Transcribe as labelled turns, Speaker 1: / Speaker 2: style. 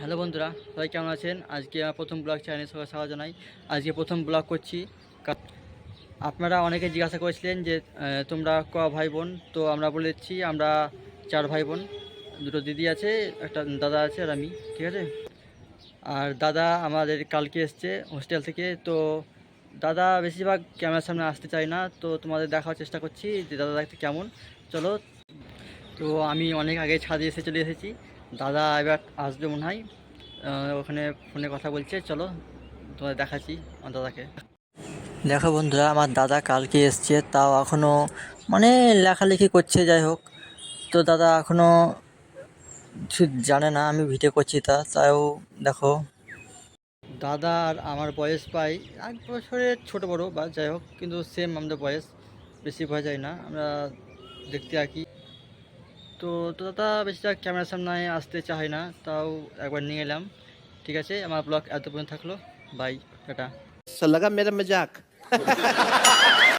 Speaker 1: Hello বন্ধুরা, সবাই কেমন আছেন? আজকে আমার প্রথম ব্লগ চ্যানেলে সবাই স্বাগত জানাই। আজকে প্রথম ব্লগ করছি। আপনারা অনেকে জিজ্ঞাসা করেছিলেন যে তোমরা ক ভাই বোন? তো আমরা বলেছি আমরা চার ভাই বোন। দুটো দিদি আছে, একটা দাদা আছে আর আমি, ঠিক আছে? আর দাদা আমাদের কালকে এসছে হোস্টেল থেকে। তো দাদা বেশিরভাগ ক্যামেরার সামনে আসতে চায় না। তো তোমাদের দেখার চেষ্টা করছি যে দাদা দেখতে কেমন। চলো। তো আমি অনেক আগে ছাদে এসে চলে এসেছি। দাদা এবার আসবে মনে হয়। ওখানে ফোনে কথা বলছে চলো তোমাদের দেখাচ্ছি আমার দাদাকে। দেখো বন্ধুরা আমার দাদা কালকে এসছে তাও এখনও মানে লেখালেখি করছে যাই হোক। তো দাদা এখনও কিছু জানে না আমি ভিডিও করছি তা তাও দেখো। দাদা আর আমার বয়স প্রায় এক বছরের ছোটো বড়ো বা যাই হোক কিন্তু সেম আমাদের বয়স বেশি ভয় যায় না আমরা দেখতে আঁকি তো তো দাদা বেশিটা ক্যামেরার সামনে আসতে চাই না, তাও একবার নিয়ে এলাম। ঠিক আছে, আমার ব্লগ এত পর্যন্ত থাকল। Bye tata.
Speaker 2: লাগা মেরা মজাক